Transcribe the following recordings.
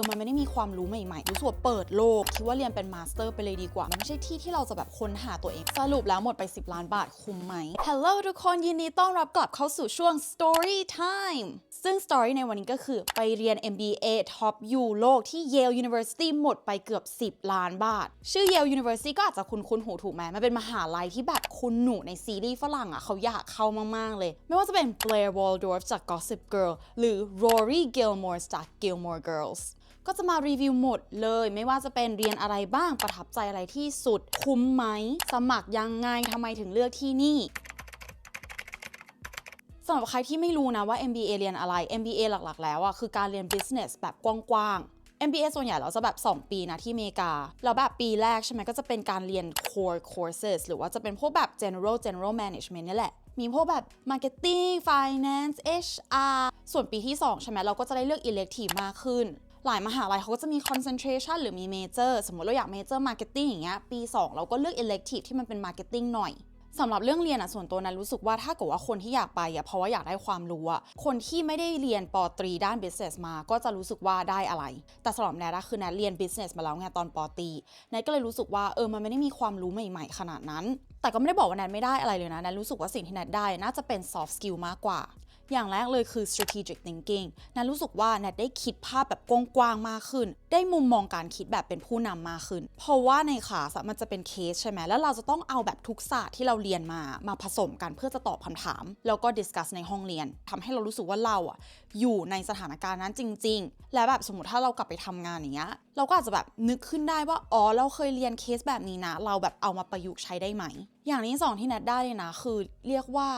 อมันไม่ได้มีความรู้ใหม่ๆรู้สึกว่าเปิดโลก คิดว่าเรียนเป็นมาสเตอร์ไปเลยดีกว่า มันไม่ใช่ที่ที่เราจะแบบค้นหาตัวเอง สรุปแล้วหมดไป 10 ล้านบาทคุ้มไหม Hello ทุกคนยินดีต้อนรับกลับเข้าสู่ช่วง Story Time ซึ่ง Story ในวันนี้ก็คือไปเรียน MBA Top U โลกที่ Yale University หมดไปเกือบ 10 ล้านบาท ชื่อ Yale University ก็อาจจะคุ้นๆหูถูกไหมมันเป็นมหาลัยที่แบบคุณหนูในซีรีส์ฝรั่งอะเขาอยากเข้ามากๆเลย ไม่ว่าจะเป็น Blair Waldorf จาก Gossip Girl หรือ Rory Gilmore จาก Gilmore Girls ก็จะมารีวิวหมดเลย ไม่ว่าจะเป็นเรียนอะไรบ้างประทับใจอะไรที่สุด คุ้มไหม สมัครยังไงทำไมถึงเลือกที่นี่สำหรับใครที่ไม่รู้นะว่า MBA เรียนอะไร MBA หลักๆ แล้วอะคือการเรียน business แบบกว้างๆ MBA ส่วนใหญ่เราจะแบบ 2 ปีนะที่อเมริกา แล้วแบบปีแรกใช่ไหมก็จะเป็นการเรียน core courses หรือว่าจะเป็นพวกแบบ general general management นี่แหละ มีพวกแบบ marketing finance HR ส่วนปีที่ 2 ใช่ไหมเราก็จะได้เลือก elective มากขึ้น หลายมหาลัยเขาก็จะมี concentration หรือมี major สมมติเราอยาก major marketing อย่างเงี้ยปี 2 เราก็เลือก elective ที่มันเป็น marketing หน่อยสำหรับเรื่องเรียนอะส่วนตัวนั้นรู้สึกว่าถ้าเกิดว่าคนที่อยากไปอะเพราะว่าอยากได้ความรู้อะคนที่ไม่ได้เรียนปอตรีด้าน business มาก็จะรู้สึกว่าได้อะไร แต่สำหรับแนทะคือแนทเรียน business มาแล้วไงตอนปอตรีแนทก็เลยรู้สึกว่าเออมันไม่ได้มีความรู้ใหม่ ๆ ขนาดนั้น แต่ก็ไม่ได้บอกว่าแนทไม่ได้อะไรเลยนะแนทรู้สึกว่าสิ่งที่แนทได้น่าจะเป็น soft skill มากกว่า อย่างแรกเลยคือ strategic thinking นันรู้สึกว่าแนทได้คิดภาพแบบกว้างๆมากขึ้น ได้มุมมองการคิดแบบเป็นผู้นำมากขึ้น เพราะว่าในคลาสอะมันจะเป็นเคสใช่ไหมแล้วเราจะต้องเอาแบบทุกศาสตร์ที่เราเรียนมามาผสมกันเพื่อจะตอบคำถาม แล้วก็ดิสคัสในห้องเรียนทำให้เรารู้สึกว่าเราอะอยู่ในสถานการณ์นั้นจริง ๆ และแบบสมมติถ้าเรากลับไปทำงานอย่างเงี้ยเราก็อาจจะแบบนึกขึ้นได้ว่าอ๋อเราเคยเรียนเคสแบบนี้นะ เราแบบเอามาประยุกต์ใช้ได้ไหมอย่างนี้สองที่แนทได้เลยนะ คือเรียกว่า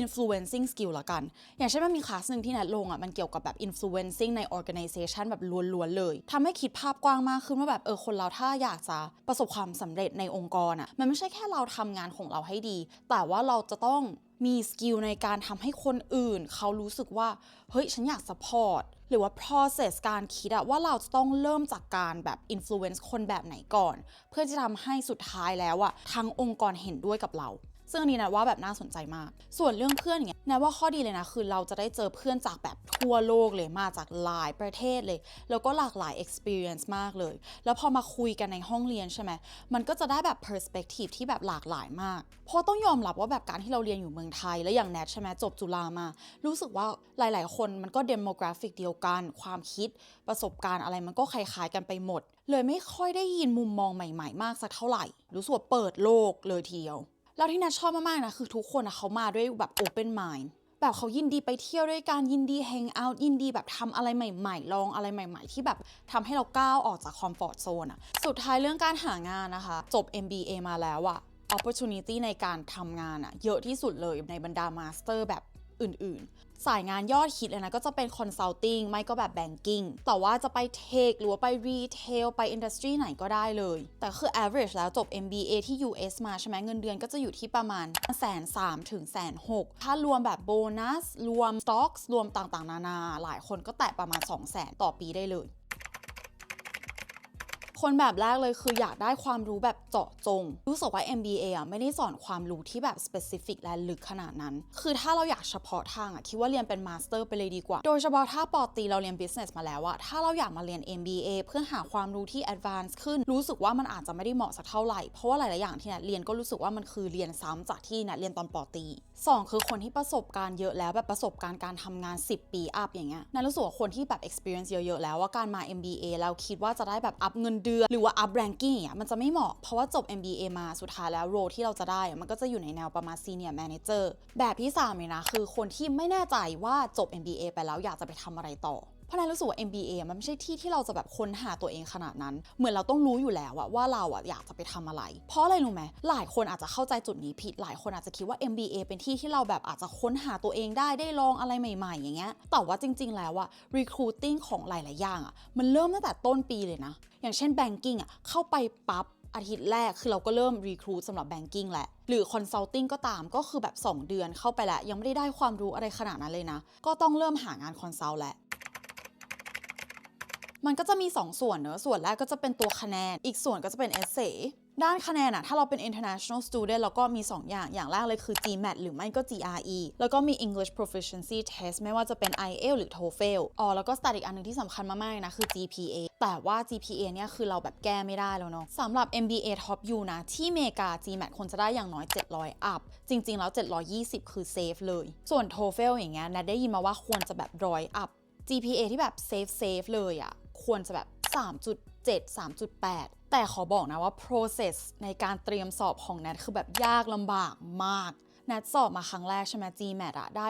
influencing skill ละกัน อย่างเช่นมันมีคลาสหนึ่งที่แนทลงอะมันเกี่ยวกับแบบ influencing ใน organization แบบล้วนๆเลยทำให้คิดภาพกว้างมากขึ้นว่าแบบเออคนเราถ้าอยากจะประสบความสำเร็จในองค์กรอะมันไม่ใช่แค่เราทำงานของเราให้ดี แต่ว่าเราจะต้อง มีสกิลในการทำให้คนอื่น เขารู้สึกว่า เฮ้ย ฉันอยากสปอร์ตหรือว่า process การคิดอะว่าเราจะต้องเริ่มจากการแบบ influence คนแบบไหนก่อน เพื่อจะทำให้สุดท้ายแล้วอะทางองค์กรเห็นด้วยกับเรา ซึ่งอันนี้นะว่าแบบน่าสนใจมาก ส่วนเรื่องเพื่อนอย่างเงี้ยนะว่าข้อดีเลยนะคือเราจะได้เจอเพื่อนจากแบบทั่วโลกเลยมาจากหลายประเทศเลย แล้วก็หลากหลาย experience มากเลย แล้วพอมาคุยกันในห้องเรียนใช่ไหมมันก็จะได้แบบ perspective ที่แบบหลากหลายมาก เพราะต้องยอมรับว่าแบบการที่เราเรียนอยู่เมืองไทย แล้วอย่างแนทใช่ไหมจบจุฬามา รู้สึกว่าหลาย ๆ คนมันก็ demographic เดียวกัน ความคิดประสบการณ์อะไรมันก็คล้าย ๆ กันไปหมด เลยไม่ค่อยได้ยินมุมมองใหม่ ๆ มากสักเท่าไหร่ รู้สึกว่าเปิดโลกเลยทีเดียว แล้วที่นัทชอบมากๆนะคือทุกคนอะเขามาด้วยแบบ open mind แบบเขายินดีไปเที่ยวด้วยกันยินดี hang out ยินดีแบบทำอะไรใหม่ ๆ ลองอะไรใหม่ ๆ ที่แบบทำให้เราก้าวออกจากคอมฟอร์ทโซนอะสุดท้ายเรื่องการหางานนะคะ จบ MBA มาแล้วอะ opportunity ในการทำงานอะเยอะที่สุดเลยในบรรดามาสเตอร์แบบอื่นๆ สายงานยอดฮิตเลยนะก็จะเป็นคอนซัลทิงไม่ก็แบบแบงกิ้งแต่ว่าจะไปเทคหรือว่าไปรีเทลไปอินดัส tri ไหนก็ได้เลย แต่คือ average แล้วจบ MBA ที่ US มาใช่ไหมเงินเดือนก็จะอยู่ที่ประมาณแสนสามถึงแสนหกถ้ารวมแบบโบนัส รวมสต็อกรวมต่างๆ นานา หลายคนก็แตะประมาณ 2 0 0แสนต่อปีได้เลย คนแบบแรกเลยคืออยากได้ความรู้แบบเจาะจง รู้สึกว่า MBA อะไม่ได้สอนความรู้ที่แบบ specific และลึกขนาดนั้น คือถ้าเราอยากเฉพาะทางอะคิดว่าเรียนเป็นมาสเตอร์ไปเลยดีกว่า โดยเฉพาะถ้าปอตีเราเรียน business มาแล้วอะถ้าเราอยากมาเรียน MBA เพื่อหาความรู้ที่ advance ขึ้น รู้สึกว่ามันอาจจะไม่ได้เหมาะสักเท่าไหร่ เพราะว่าหลายๆอย่างที่นัดเรียนก็รู้สึกว่ามันคือเรียนซ้ำจากที่นัดเรียนตอนปอตีสองคือคนที่ประสบการณ์เยอะแล้วแบบประสบการณ์การทำงาน 10 ปีอัพอย่างเงี้ยนัดรู้สึกว่าคนที่แบบ experience เยอะๆแล้วว่าการมา MBA แล้วคิดว่าจะได้แบบอัพเงินเดือนหรือว่าอัพ ranking อย่างเงี้ยมันจะไม่เหมาะเพราะว่าจบ MBA มาสุดท้ายแล้วโรที่เราจะได้ มันก็จะอยู่ในแนวประมาณ senior manager แบบที่3เลยนะคือคนที่ไม่แน่ใจว่าจบ MBA ไปแล้วอยากจะไปทำอะไรต่อ เพราะนั้นรู้สึกว่า MBA มันไม่ใช่ที่ที่เราจะแบบค้นหาตัวเองขนาดนั้น เหมือนเราต้องรู้อยู่แล้วอะว่าเราอะอยากจะไปทำอะไร เพราะอะไรรู้ไหมหลายคนอาจจะเข้าใจจุดนี้ผิด หลายคนอาจจะคิดว่า MBA เป็นที่ที่เราแบบอาจจะค้นหาตัวเองได้ได้ลองอะไรใหม่ ๆ อย่างเงี้ยแต่ว่าจริง ๆ แล้วอะ recruiting ของหลาย ๆ อย่างอะมันเริ่มตั้งแต่ต้นปีเลยนะ อย่างเช่น banking อะเข้าไปปั๊บอาทิตย์แรกคือเราก็เริ่มรีครู t สำหรับ banking แหละ หรือ consulting ก็ตามก็คือแบบ 2 เดือนเข้าไปแล้ว ยังไม่ได้ได้ความรู้อะไรขนาดนั้นเลยนะ ก็ต้องเริ่มหางาน consult แหละ มันก็จะมี 2 ส่วนเนอะส่วนแรกก็จะเป็นตัวคะแนน อีกส่วนก็จะเป็น essay ด้านคะแนนอะถ้าเราเป็น international student เราก็มี 2 อย่าง อย่างแรกเลยคือ GMAT หรือไม่ก็ GRE แล้วก็มี English proficiency test ไม่ว่าจะเป็น IELTS หรือ TOEFL อ๋อ แล้วก็ stat อีกอันหนึงที่สำคัญมากๆนะคือ GPA แต่ว่า GPA เนี่ยคือเราแบบแก้ไม่ได้แล้วเนาะสำหรับ MBA Top U นะ ที่เมกา GMAT คนจะได้อย่างน้อย 700 อัพ จริง ๆ แล้ว 720 คือ safe เลย ส่วน TOEFL อย่างเงี้ยนัดได้ยินมาว่าควรจะแบบร้อยอัพ GPA ที่แบบ safe safe เลยอะ ควรจะแบบ 3.7 3.8 แต่ขอบอกนะว่า process ในการเตรียมสอบของแนทคือแบบยากลำบากมากแนทสอบมาครั้งแรกใช่ไหม GMAT อะได้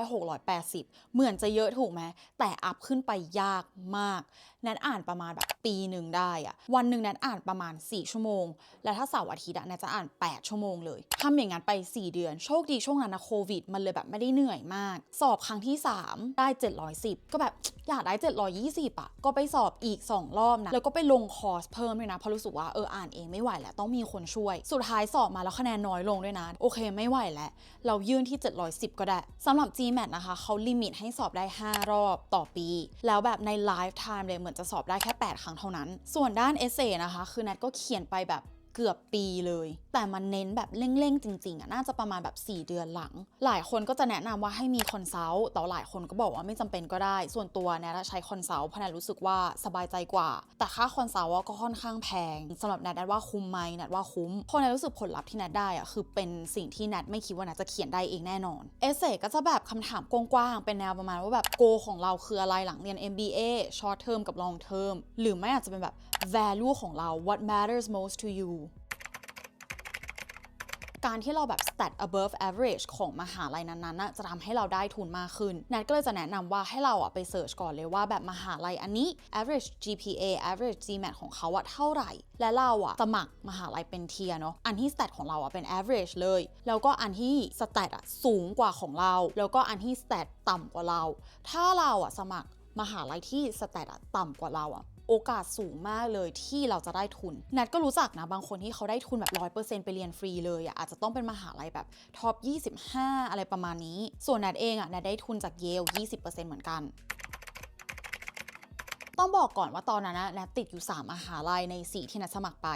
680 เหมือนจะเยอะถูกไหม แต่อัพขึ้นไปยากมากแนทอ่านประมาณแบบปีหนึ่งได้อะวันหนึ่งแนทอ่านประมาณ 4 ชั่วโมง และถ้าเสาร์อาทิตย์อะแนทจะอ่าน 8 ชั่วโมงเลยทำอย่างนั้นไป 4 เดือน โชคดีช่วงนั้นนะโควิด มันเลยแบบไม่ได้เหนื่อยมาก สอบครั้งที่ 3 ได้ 710 ก็แบบอยากได้ 720อะก็ไปสอบอีก 2 รอบนะ แล้วก็ไปลงคอร์สเพิ่มด้วยนะ เพราะรู้สึกว่าเอออ่านเองไม่ไหวแล้วต้องมีคนช่วย สุดท้ายสอบมาแล้วคะแนนน้อยลงด้วยนะ โอเคไม่ไหวแล้ว เรายื่นที่ 710 ก็ได้สำหรับ GMAT นะคะเขาลิมิตให้สอบได้ 5 รอบต่อปี แล้วแบบใน lifetime เลยเหมือนจะสอบได้แค่ 8 ครั้งเท่านั้น ส่วนด้านเอเซ่นะคะ คือแนทก็เขียนไปแบบ เกือบปีเลย แต่มันเน้นแบบเร่งๆ จริงๆอะน่าจะประมาณแบบ 4 เดือนหลัง หลายคนก็จะแนะนำว่าให้มีคอนซัลท์แต่หลายคนก็บอกว่าไม่จำเป็นก็ได้ ส่วนตัวแนทใช้คอนซัลท์เพราะแนทรู้สึกว่าสบายใจกว่า แต่ค่าคอนซัลท์ก็ค่อนข้างแพงสำหรับแนทแนทว่าคุ้มไหมแนทว่าคุ้มเพราะแนทรู้สึกผลลัพธ์ที่แนทได้อะคือเป็นสิ่งที่แนทไม่คิดว่าแนทจะเขียนได้เองแน่นอนเอเซ่ก็จะแบบคำถามกว้างๆเป็นแนวประมาณว่าแบบโกของเราคืออะไรหลังเรียน MBA short term กับ long term หรือไม่อาจจะเป็นแบบ value ของเรา what matters most to you การที่เราแบบ stat above average ของมหาลัยนั้นๆนะจะทำให้เราได้ทุนมากขึ้น แนทก็เลยจะแนะนำว่าให้เราอะไปเสิร์ชก่อนเลยว่าแบบมหาลัยอันนี้ average GPA average GMAT ของเขาอะเท่าไหร่ และเราอะสมัครมหาลัยเป็นเทียเนาะ อันที่ stat ของเราอะเป็น average เลย แล้วก็อันที่ stat อะสูงกว่าของเรา แล้วก็อันที่ stat ต่ำกว่าเรา ถ้าเราอะสมัครมหาลัยที่ stat อะต่ำกว่าเราอะ โอกาสสูงมากเลยที่เราจะได้ทุนแนดก็รู้จักนะบางคนที่เขาได้ทุนแบบ 100%ไปเรียนฟรีเลยอะอาจจะต้องเป็นมหาลัยแบบท็อป 25 อะไรประมาณนี้ ส่วนแนดเองอะแนดได้ทุนจากเยล 20%เหมือนกัน ต้องบอกก่อนว่าตอนนั้นนะแนทติดอยู่ 3 มหาลัยใน 4 ที่แนทสมัครไป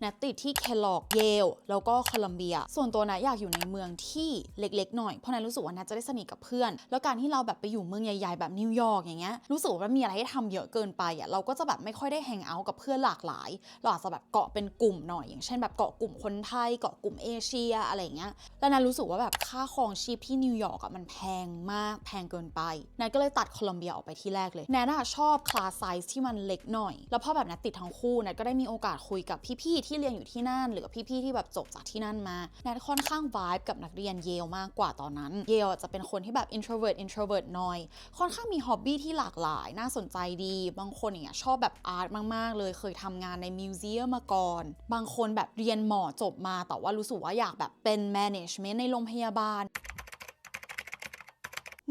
แนทติดที่เคลล็อกเยลแล้วก็โคลัมเบีย ส่วนตัวนะอยากอยู่ในเมืองที่เล็กๆหน่อยเพราะแนทรู้สึกว่าแนทจะได้สนิทกับเพื่อน แล้วการที่เราแบบไปอยู่เมืองใหญ่ๆแบบนิวยอร์กอย่างเงี้ยรู้สึกว่ามันมีอะไรให้ทำเยอะเกินไปอะเราก็จะแบบไม่ค่อยได้แฮงเอาท์กับเพื่อนหลากหลาย เราอาจจะแบบเกาะเป็นกลุ่มหน่อย อย่างเช่นแบบเกาะกลุ่มคนไทยเกาะกลุ่มเอเชียอะไรเงี้ยแล้วแนรู้สึกว่าแบบค่าครองชีพที่นิวยอร์กอะมันแพงมากแพงเกินไปแนก็เลยตัดโคลัมเบียออกไปที่แรกเลยแนทชอบคลาสซส์ที่มันเล็กหน่อย แล้วพอแบบแนทติดทั้งคู่แนทก็ได้มีโอกาสคุยกับพี่ๆที่เรียนอยู่ที่นั่น หรือกับพี่ๆที่แบบจบจากที่นั่นมาแนทค่อนข้างวายกับนักเรียนเยลมากกว่าตอนนั้น เยลจะเป็นคนที่แบบ introvert introvert น่อย ค่อนข้างมีฮ็อบบี้ที่หลากหลาย น่าสนใจดี บางคนอย่างเงี้ยชอบแบบอาร์ตมากๆ เลย เคยทำงานในมิวเซียมมาก่อน บางคนแบบเรียนหมอจบมา แต่ว่ารู้สึกว่าอยากแบบเป็น management ในโรงพยาบาล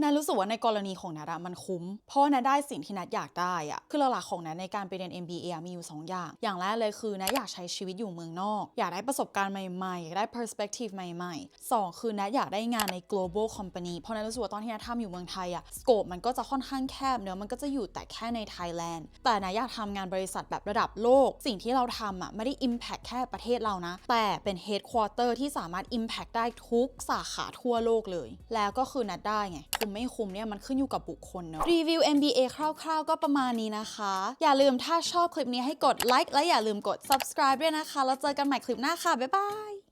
นารู้สึกว่าในกรณีของนัดอะมันคุ้ม เพราะว่านาได้สิ่งที่นัดอยากได้อะคือหลักๆของนัดในการไปเรียน MBA มีอยู่ 2 อย่าง อย่างแรกเลยคือนัดอยากใช้ชีวิตอยู่เมืองนอก อยากได้ประสบการณ์ใหม่ๆ อยากได้ perspective ใหม่ๆ 2 คือนัดอยากได้งานใน global company เพราะนัดรู้สึกว่าตอนที่นัดทำอยู่เมืองไทยอะ scope มันก็จะค่อนข้างแคบเนอะมันก็จะอยู่แต่แค่ใน Thailand แต่นัดอยากทำงานบริษัทแบบระดับโลก สิ่งที่เราทำอะไม่ได้ impact แค่ประเทศเรานะ แต่เป็น headquarter ที่สามารถ impact ได้ทุกสาขาทั่วโลกเลย แล้วก็คือนัดได้ไงคุ้มไม่คุ้มเนี่ยมันขึ้นอยู่กับบุคคลเนาะรีวิว MBA คร่าวๆ ก็ประมาณนี้นะคะ อย่าลืมถ้าชอบคลิปนี้ให้กดไลค์และอย่าลืมกด subscribe ด้วยนะคะ แล้วเจอกันใหม่คลิปหน้าค่ะ บ๊ายบาย